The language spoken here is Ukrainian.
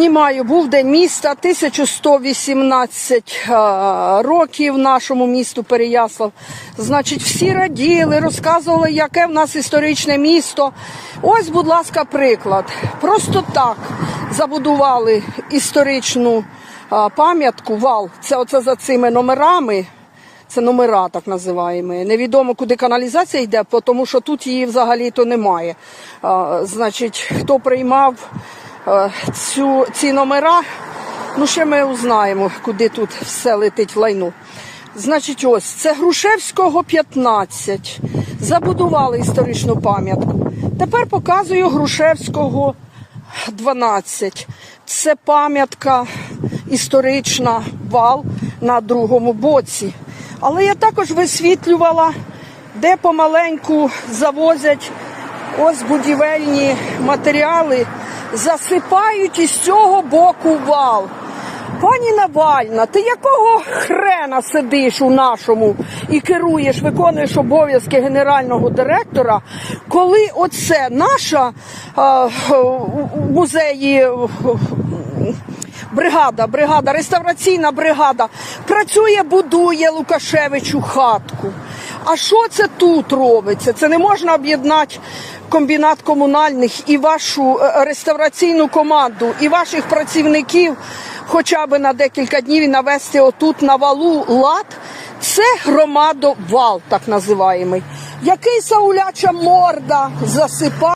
Знімаю, був день міста, 1118 е, років нашому місту Переяслав. Значить, всі раділи, розказували, яке в нас історичне місто. Ось, будь ласка, приклад. Просто так забудували історичну е, пам'ятку, вал. Це оце за цими номерами. Це номера, так називаємо. Невідомо, куди каналізація йде, тому що тут її взагалі-то немає. А, значить, хто приймав е, цю, ці номера, ну ще ми узнаємо, куди тут все летить в лайну. Значить, ось це Грушевського 15. Забудували історичну пам'ятку. Тепер показую Грушевського 12. Це пам'ятка історична вал на другому боці. Але я також висвітлювала, де помаленьку завозять ось будівельні матеріали, засипають із цього боку вал. Пані Навальна, ти якого хрена сидиш у нашому і керуєш, виконуєш обов'язки генерального директора, коли оце наша в музеї е, бригада, бригада, реставраційна бригада працює, будує Лукашевичу хатку. А що це тут робиться? Це не можна об'єднати комбінат комунальних і вашу е, реставраційну команду, і ваших працівників хоча б на декілька днів і навести отут на валу лад. Це громадовал, так називаємий, який сауляча морда засипає.